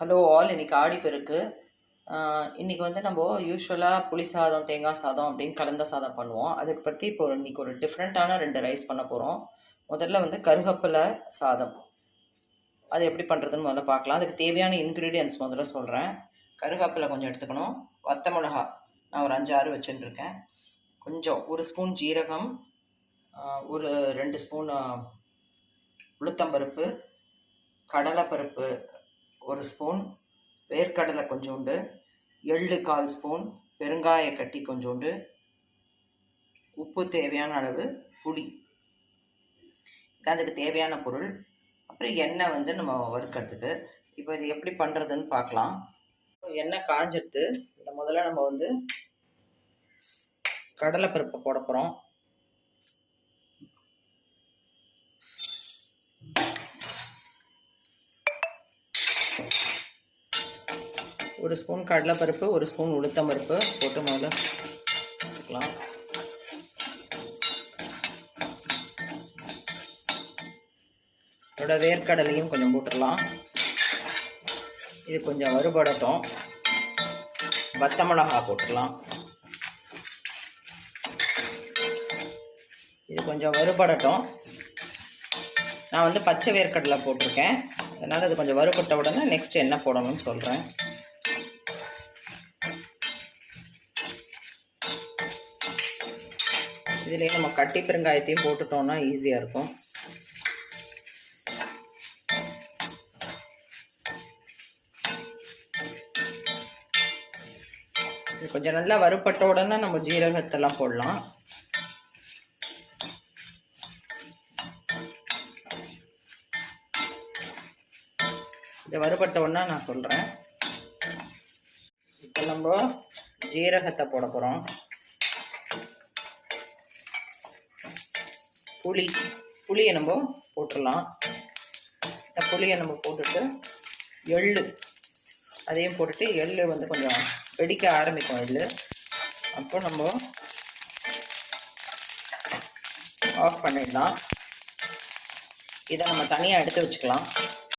Hello all இன்னைக்கு ஆடிப்பெருக்கு இன்னைக்கு வந்து நம்ம யூஸ்வலாக புளி சாதம் தேங்காய் சாதம் அப்படின்னு கலந்த சாதம் பண்ணுவோம். அதுக்கு பற்றி இப்போ இன்னைக்கு ஒரு டிஃப்ரெண்ட்டான ரெண்டு ரைஸ் பண்ண போகிறோம் முதல்ல வந்து கருகப்பிலை சாதம். அது எப்படி பண்ணுறதுன்னு முதல்ல பார்க்கலாம். அதுக்கு தேவையான இன்க்ரீடியன்ஸ் முதல்ல சொல்கிறேன் கருவேப்பிலை கொஞ்சம் எடுத்துக்கணும். வத்த மிளகா நான் ஒரு அஞ்சு ஆறு வச்சுட்டுருக்கேன் கொஞ்சம் ஒரு ஸ்பூன் ஜீரகம் ஒரு ரெண்டு ஸ்பூன் உளுத்தம்பருப்பு கடலைப்பருப்பு ஒரு ஸ்பூன் வேர்க்கடலை கொஞ்சோண்டு எள்ளு கால் ஸ்பூன் பெருங்காய கட்டி கொஞ்சோண்டு உப்பு தேவையான அளவு புளி. இதான் அதுக்கு தேவையான பொருள். அப்புறம் எண்ணெய் வந்து நம்ம வறுக்கிறதுக்கு. இப்போ இது எப்படி பண்ணுறதுன்னு பார்க்கலாம். எண்ணெய் காஞ்செடுத்து இதை முதல்ல நம்ம வந்து கடலைப்பருப்பை போட போகிறோம் ஒரு ஸ்பூன் கடலைப்பருப்பு ஒரு ஸ்பூன் உளுத்தம்பருப்பு போட்டு முதல்ல வச்சுக்கலாம். இதோட வேர்க்கடலையும் கொஞ்சம் போட்டுடலாம். இது கொஞ்சம் வறுபடட்டும். வத்த மிளகா போட்டுடலாம். இது கொஞ்சம் வறுபடட்டும். நான் வந்து பச்சை வேர்க்கடலை போட்டிருக்கேன். அதனால் இது கொஞ்சம் வறுபட்ட உடனே நெக்ஸ்ட் என்ன போடணும்னு சொல்கிறேன் இதுலேயே நம்ம கட்டி பெருங்காயத்தையும் போட்டுட்டோம்னா ஈஸியாக இருக்கும். கொஞ்சம் நல்லா வறுப்பட்ட உடனே நம்ம ஜீரகத்தெல்லாம் போடலாம். இதை வறுபட்ட உடனே நான் சொல்கிறேன் இப்போ நம்ம ஜீரகத்தை போட போகிறோம் புளி புளியை நம்ம போட்டுடலாம். இந்த புளியை நம்ம போட்டுட்டு எள் அதையும் போட்டுட்டு எள்ளு வந்து கொஞ்சம் வெடிக்க ஆரம்பிக்கும் எள்ளு. அப்போ நம்ம ஆஃப் பண்ணிடலாம். இதை நம்ம தனியாக எடுத்து வச்சுக்கலாம்.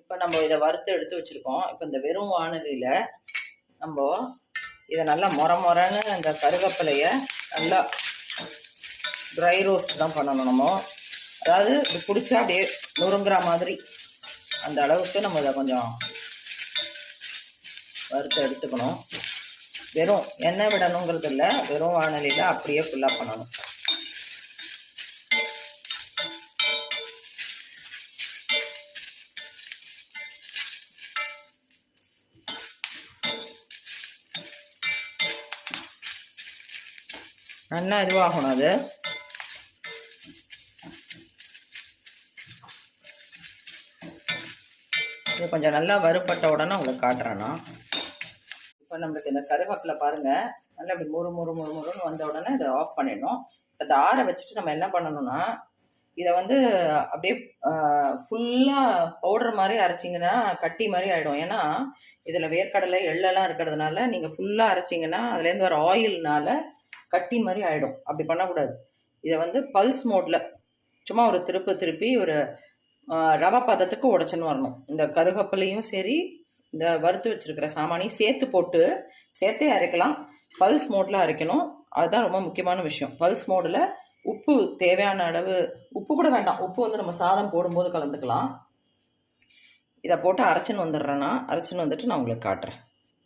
இப்போ நம்ம இதை வறுத்து எடுத்து வச்சுருக்கோம். இப்போ இந்த வெறும் வானொலியில் நம்ம இதை நல்லா மொர மொரன்னு அந்த கருவேப்பிலையை நல்லா ட்ரை ரோஸ்ட் தான் பண்ணணும் நம்ம. அதாவது இது பிடிச்சா அப்படியே நுறுங்குற மாதிரி அந்த அளவுக்கு நம்ம இதை கொஞ்சம் வறுத்து எடுத்துக்கணும். வெறும் எண்ணெய் விடணுங்கிறது இல்லை வெறும் வானலியில் அப்படியே ஃபுல்லாக பண்ணணும். நல்லா இதுவாகணும் அது. இது கொஞ்சம் நல்லா வறுபட்ட உடனே உங்களுக்கு காட்டுறேன் நான் இப்போ நம்மளுக்கு இந்த கருவேப்பிலை பாருங்கள் நல்லா இப்படி முறு முறு முறு முறுன்னு வந்த உடனே இதை ஆஃப் பண்ணிடணும். இதை ஆற வச்சுட்டு நம்ம என்ன பண்ணணும்னா இதை வந்து அப்படியே ஃபுல்லாக பவுடர் மாதிரி அரைச்சிங்கன்னா கட்டி மாதிரி ஆகிடும் ஏன்னா இதில் வேர்க்கடலை எள்ளெல்லாம் இருக்கிறதுனால நீங்கள் ஃபுல்லாக அரைச்சிங்கன்னா அதுலேருந்து வர ஆயில்னால கட்டி மாதிரி ஆகிடும் அப்படி பண்ணக்கூடாது. இதை வந்து பல்ஸ் மோடில் சும்மா ஒரு திருப்பு திருப்பி ஒரு ரவை பதத்துக்கு உடச்சுன்னு வரணும். இந்த கருகப்பிலையும் சரி இந்த வறுத்து வச்சிருக்கிற சாமானையும் சேர்த்து போட்டு சேர்த்தே அரைக்கலாம். பல்ஸ் மோட்டில் அரைக்கணும். அதுதான் ரொம்ப முக்கியமான விஷயம். பல்ஸ் மோடில் உப்பு தேவையான அளவு உப்பு கூட வேண்டாம். உப்பு வந்து நம்ம சாதம் போடும்போது கலந்துக்கலாம். இதை போட்டு அரைச்சின்னு வந்துடுறேன்னா அரைச்சின்னு வந்துட்டு நான் உங்களுக்கு காட்டுறேன்.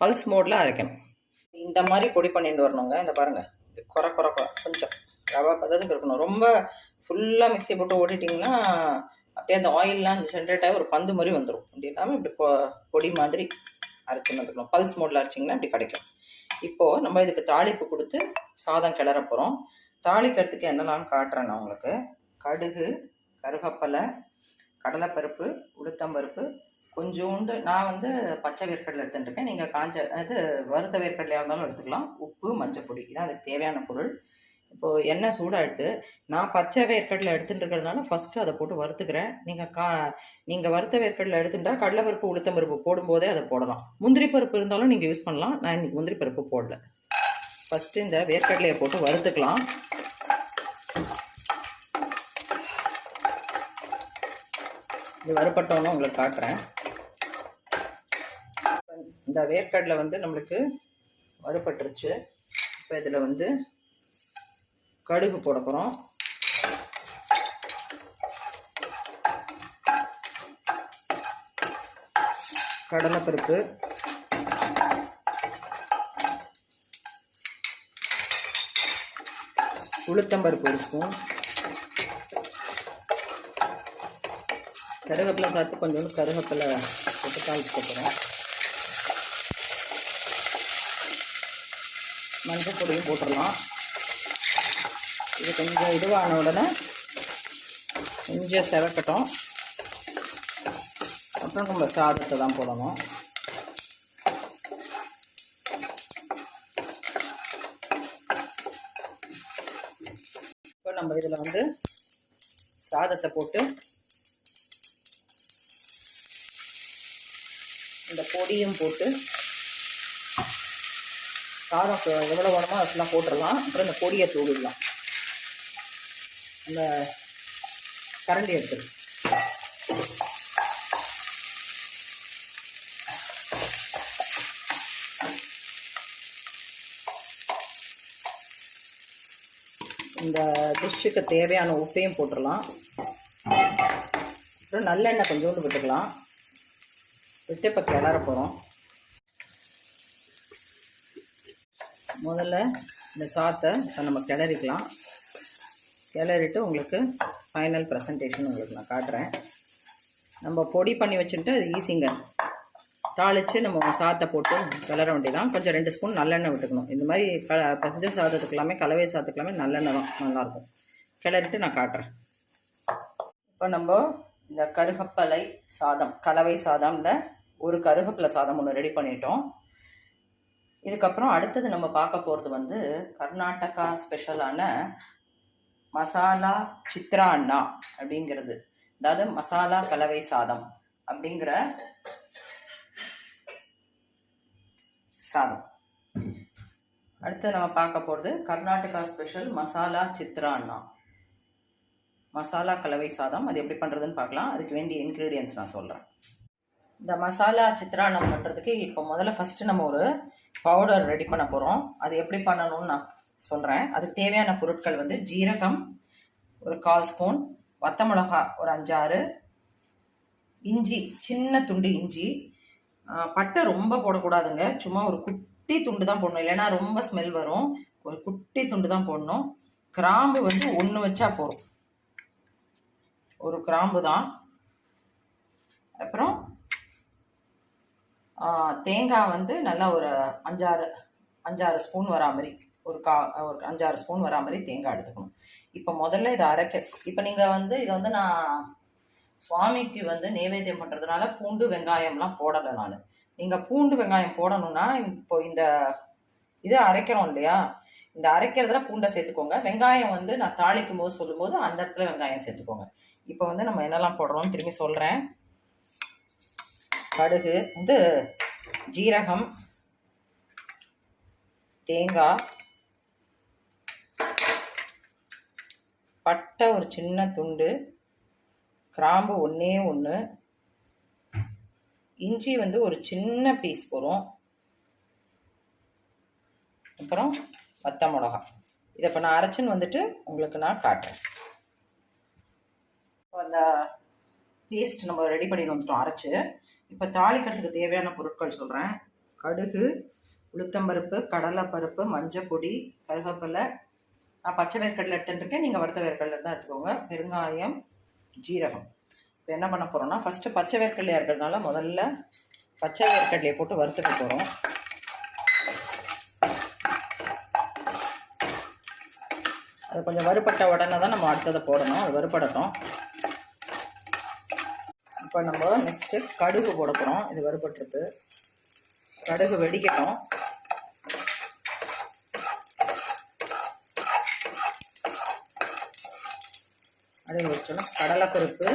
பல்ஸ் மோடில் அரைக்கணும். இந்த மாதிரி பொடி பண்ணிட்டு வரணுங்க. இந்த பாருங்கள் குறை குறை கொஞ்சம் ரவை பதத்துக்கு இருக்கணும். ரொம்ப ஃபுல்லாக மிக்சி போட்டு ஓட்டிட்டிங்கன்னா அப்படியே அந்த ஆயிலெலாம் ஜென்ரேட் ஆகி ஒரு பந்து மாதிரி வந்துடும் அப்படி இல்லாமல் இப்படி பொ- பொடி மாதிரி அரைச்சி வந்துக்கணும் பல்ஸ் மோடில் அரைச்சிங்கன்னா இப்படி கிடைக்கும். இப்போது நம்ம இதுக்கு தாளிப்பு கொடுத்து சாதம் கிளற போகிறோம் தாளிக்கிறதுக்கு என்னெல்லாம் காட்டுறேன் நான் உங்களுக்கு. கடுகு கருவேப்பிலை கடலைப்பருப்பு உளுத்தம்பருப்பு கொஞ்சோண்டு நான் வந்து பச்சை வேர்க்கடலை எடுத்துட்டுருக்கேன் நீங்கள் காஞ்ச இது வறுத்த வேர்க்கடலையாக இருந்தாலும் எடுத்துக்கலாம். உப்பு மஞ்சள் பொடி இதான் அதுக்கு தேவையான பொருள். இப்போது எண்ணெய் சூடாகிட்டு நான் பச்சை வேர்க்கடலை எடுத்துட்டு இருக்கிறதுனால ஃபஸ்ட்டு அதை போட்டு வறுத்துக்கிறேன். நீங்கள் கா நீங்கள் வறுத்த வேர்க்கடலை எடுத்துட்டா கடலைப்பருப்பு உளுத்தம்பருப்பு போடும்போதே அதை போடலாம். முந்திரி பருப்பு இருந்தாலும் நீங்கள் யூஸ் பண்ணலாம். நான் இன்னைக்கு முந்திரி பருப்பு போடல. ஃபஸ்ட்டு இந்த வேர்க்கடலையை போட்டு வறுத்துக்கலாம். இது வறுப்பட்டோன்னு உங்களுக்கு காட்டுறேன். இந்த வேர்க்கடலை வந்து நம்மளுக்கு வறுபட்டுருச்சு. இப்போ இதில் வந்து கடுகு போட போகிறோம் கடலைப்பருப்பு. உளுத்தம்பருப்பு ஒரு ஸ்பூன். கருவேப்பிலை சேர்த்து கொஞ்சோண்டு கருவேப்பிலை போட்டு தாளிச்சு போகிறோம் மஞ்சள் பொடியும் போட்டுடலாம். இது கொஞ்சம் இதுவான உடனே கொஞ்சம் செவக்கட்டும் அப்புறம் நம்ம சாதத்தை தான் போடணும். இப்போ நம்ம இதில் வந்து சாதத்தை போட்டு இந்த பொடியும் போட்டு சாதம் எவ்வளோ வேணுமோ அதெல்லாம் போட்டுடலாம். அப்புறம் இந்த பொடியை தூவிடலாம். இந்த கரண்டி எடுத்துரு இந்த டிஷ்ஷுக்கு தேவையான உப்பையும் போட்டுடலாம் அப்புறம் நல்லெண்ணெய் கொஞ்சோண்டு விட்டுக்கலாம். விட்டு இப்போ கிளற போகிறோம் முதல்ல இந்த சாத்தை இப்போ நம்ம கிளறிக்கலாம். கிளறிட்டு உங்களுக்கு ஃபைனல் ப்ரெசன்டேஷன் உங்களுக்கு நான் காட்டுறேன். நம்ம பொடி பண்ணி வச்சுட்டு அது ஈஸிங்க தாளித்து நம்ம சாதத்தை போட்டு கிளற வேண்டியதான் கொஞ்சம் ரெண்டு ஸ்பூன் நல்லெண்ணெய் விட்டுக்கணும். இந்த மாதிரி க பசஞ்ச சாதத்துக்கு எல்லாமே கலவை சாதத்துக்கு எல்லாமே நல்லெண்ணெய் தான். நல்லாயிருக்கும். கிளறிட்டு நான் காட்டுறேன். இப்போ நம்ம இந்த கருகப்பலை சாதம் கலவை சாதம்ல ஒரு கருகப்பிலை சாதம் ஒன்று ரெடி பண்ணிட்டோம். இதுக்கப்புறம் அடுத்தது நம்ம பார்க்க போகிறது வந்து கர்நாடகா ஸ்பெஷலான மசாலா சித்ராண்ணா அப்படிங்கிறது. அதாவது மசாலா கலவை சாதம் அப்படிங்கிற சாதம். அடுத்து நம்ம பார்க்க போகிறது கர்நாடகா ஸ்பெஷல் மசாலா சித்ராண்ணா மசாலா கலவை சாதம் அது எப்படி பண்ணுறதுன்னு பார்க்கலாம். அதுக்கு வேண்டிய இன்க்ரீடியன்ஸ் நான் சொல்கிறேன் இந்த மசாலா சித்ராண்ணம் பண்ணுறதுக்கு இப்போ முதல்ல ஃபஸ்ட்டு நம்ம ஒரு பவுடர் ரெடி பண்ண போகிறோம் அது எப்படி பண்ணணும்னு நான் சொல்கிறேன் அதுக்கு தேவையான பொருட்கள் வந்து ஜீரகம் ஒரு கால் ஸ்பூன் வத்த மிளகா ஒரு அஞ்சாறு இஞ்சி சின்ன துண்டு இஞ்சி. பட்டை ரொம்ப போடக்கூடாதுங்க. சும்மா ஒரு குட்டி துண்டு தான் போடணும். இல்லைன்னா ரொம்ப ஸ்மெல் வரும். ஒரு குட்டி துண்டு தான் போடணும். கிராம்பு வந்து ஒன்று வச்சா போதும். ஒரு கிராம்பு தான். அப்புறம் தேங்காய் வந்து நல்லா ஒரு அஞ்சாறு அஞ்சாறு ஸ்பூன் வரா மாதிரி. ஒரு கா ஒரு அஞ்சாறு ஸ்பூன் வரா மாதிரி தேங்காய் எடுத்துக்கணும். இப்போ முதல்ல இதை அரைக்க இப்போ நீங்கள் வந்து இதை வந்து நான் சுவாமிக்கு வந்து நைவேத்தியம் பண்ணுறதுனால பூண்டு வெங்காயம்லாம் போடலை நான். நீங்கள் பூண்டு வெங்காயம் போடணும்னா இப்போ இந்த இதை அரைக்கிறோம் இல்லையா? இந்த அரைக்கிறதுல பூண்டை சேர்த்துக்கோங்க. வெங்காயம் வந்து நான் தாளிக்கும் போது சொல்லும்போது அந்த இடத்துல வெங்காயம் சேர்த்துக்கோங்க. இப்போ வந்து நம்ம என்னெல்லாம் போடுறோம்னு திரும்பி சொல்கிறேன் கடுகு வந்து ஜீரகம் தேங்காய் பட்டை ஒரு சின்ன துண்டு கிராம்பு ஒன்றே ஒன்று இஞ்சி வந்து ஒரு சின்ன பீஸ் போகிறோம் அப்புறம் வத்த மிளகா. இதை இப்போ நான் அரைச்சின்னு வந்துட்டு உங்களுக்கு நான் காட்டுறேன். இப்போ அந்த பேஸ்ட் நம்ம ரெடி பண்ணி வந்துட்டோம் அரைச்சி. இப்போ தாளிக்கிறதுக்கு தேவையான பொருட்கள் சொல்கிறேன் கடுகு உளுத்தம்பருப்பு கடலைப்பருப்பு மஞ்சள் பொடி கருவேப்பிலை நான் பச்சை வேர்க்கடலை எடுத்துகிட்டு இருக்கேன் நீங்கள் வறுத்த வேர்க்கடலை தான் எடுத்துக்கோங்க. பெருங்காயம் ஜீரகம். இப்போ என்ன பண்ண போகிறோம்னா ஃபஸ்ட்டு பச்சை வேர்க்கடலையாக இருக்கிறதுனால முதல்ல பச்சை வேர்க்கடலையை போட்டு வறுத்துக்க போகிறோம் அது கொஞ்சம் வறுபட்ட உடனே தான் நம்ம அடுத்ததை போடணும். அது வறுபடட்டும். இப்போ நம்ம நெக்ஸ்ட்டு கடுகு போட போகிறோம் இது வறுபட்டுருக்கு. கடுகு வெடிக்கட்டும். அப்படியே வச்சோன்னா கடலைப்பருப்பு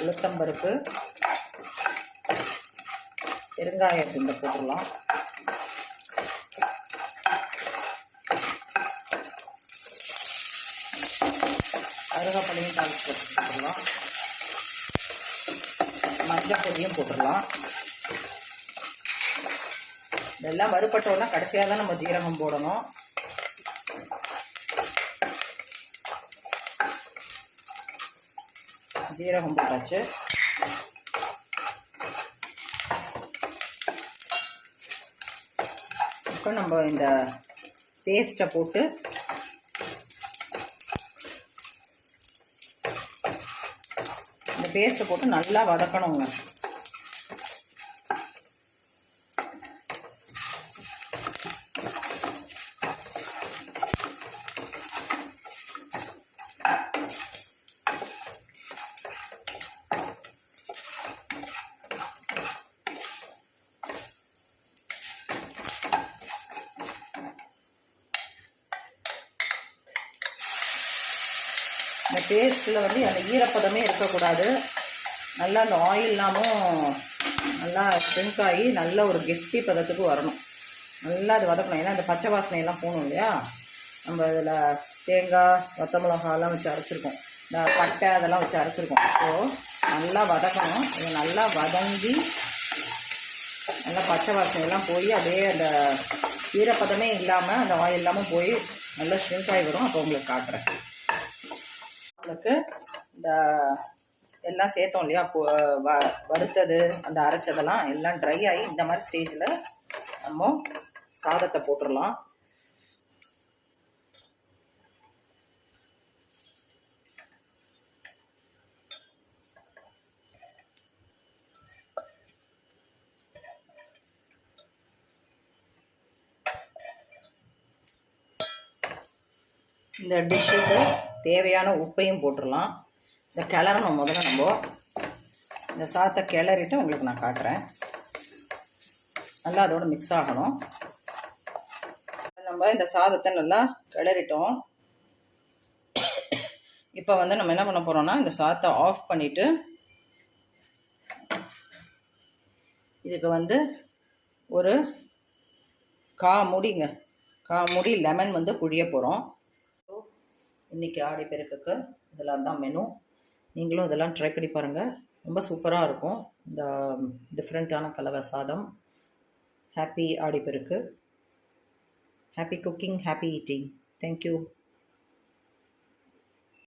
உளுத்தம்பருப்பு பெருங்காயத்தை இந்த போட்டுடலாம். கருவேப்பிலையும் தாளிச்சு போட்டுக்கலாம். மஞ்சள் பொடியும் போட்டுடலாம். இதெல்லாம் வறுபட்டோன்னா கடைசியாக தான் நம்ம ஜீரகம் போடணும். ஜீரகம் போட்டாச்சு இப்போ நம்ம இந்த பேஸ்ட்டை போட்டு இந்த பேஸ்ட்டை போட்டு நல்லா வதக்கணுங்க. அந்த டேஸ்ட்டில் வந்து அந்த ஈரப்பதமே இருக்கக்கூடாது. நல்லா அந்த ஆயில்லாமும் நல்லா ஸ்ட்ரிங்க் ஆகி நல்ல ஒரு கெட்டி பதத்துக்கு வரணும். நல்லா அது வதக்கணும். ஏன்னா அந்த பச்சை வாசனையெல்லாம் போகணும் இல்லையா? நம்ம இதில் தேங்காய் வத்த மிளகாலாம் வச்சு அரைச்சிருக்கோம். இந்த பட்டை அதெல்லாம் வச்சு அரைச்சிருக்கோம். ஸோ நல்லா வதக்கணும். இது நல்லா வதங்கி நல்லா பச்சை வாசனையெல்லாம் போய் அப்படியே அந்த ஈரப்பதமே இல்லாமல் அந்த ஆயில் இல்லாமல் போய் நல்லா ஷ்ரிங்க் ஆகி வரும். அப்போ உங்களுக்கு காட்டுறேன். நம்மளுக்கு இந்த எல்லாம் சேர்த்தோம் இல்லையா? வ வறுத்தது அந்த அரைச்சதெல்லாம் எல்லாம் ட்ரை ஆகி இந்த மாதிரி ஸ்டேஜில் நம்ம சாதத்தை போட்டுடலாம். இந்த டிஷ்ஷுக்கு தேவையான உப்பையும் போட்டுடலாம். இந்த கிளறணும் முதல்ல நம்ம. இந்த சாதத்தை கிளறிட்டு உங்களுக்கு நான் காட்டுறேன். நல்லா அதோட மிக்ஸ் ஆகணும். நம்ம இந்த சாதத்தை நல்லா கிளறிட்டோம். இப்போ வந்து நம்ம என்ன பண்ண போகிறோம்னா இந்த சாதத்தை ஆஃப் பண்ணிவிட்டு இதுக்கு வந்து ஒரு கா முடிங்க. கா முடி லெமன் வந்து புழிய போகிறோம் இன்றைக்கி ஆடி பெருக்குக்கு இதெல்லாம் தான் மெனு நீங்களும் இதெல்லாம் ட்ரை பண்ணி பாருங்கள் ரொம்ப சூப்பராக இருக்கும். இந்த டிஃப்ரெண்ட்டான கலவை சாதம். Happy Aadi Perukku. Happy cooking happy eating thank you